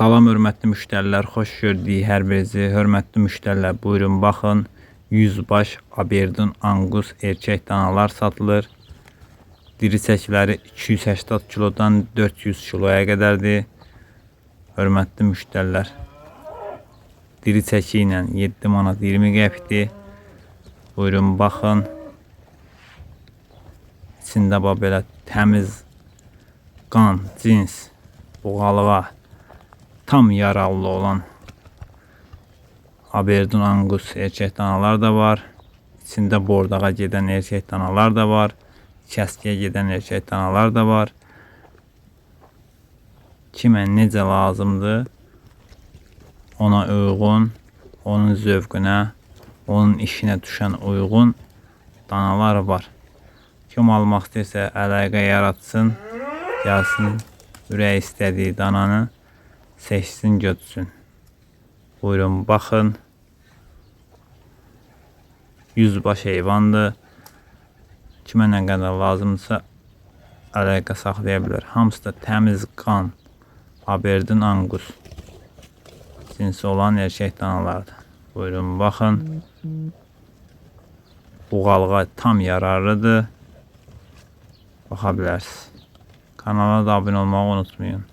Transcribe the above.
Salam hörmətli müştərilər, xoş gördük hər birinizi. Hörmətli müştərilər, buyurun baxın. 100 baş Aberdeen Angus erkək danalar satılır. Diri çəkiləri 280 kilodan 400 kiloya qədərdir. Hörmətli müştərilər. Diri çəki ilə 7 manat 20 qəpikdir. Buyurun baxın. İçində bax belə təmiz qan, cins, buğalığa tam yaralı olan Aberdeen Angus erkek danalar da var. İçində bordağa gedən erkek danalar da var. Kəskiyə gedən erkek danalar da var. Kimə necə lazımdır ona uyğun, onun zövqünə, onun işinə düşən uyğun danalar var. Kim almaq istəyirsə əlaqə yaratsın, gəlsin, ürək istədiyi dananı seçsin, götürsün. Buyurun baxın. 100 baş heyvandır. Kimə nə qədər lazımdırsa əlaqə saxlaya bilər. Hamısı da təmiz qan. Aberdeen Angus cinsi olan erkək danalardır. Buyurun baxın. Buğalığa tam yararlıdır. Baxa bilərsiniz. Kanala da abunə olmağı unutmayın.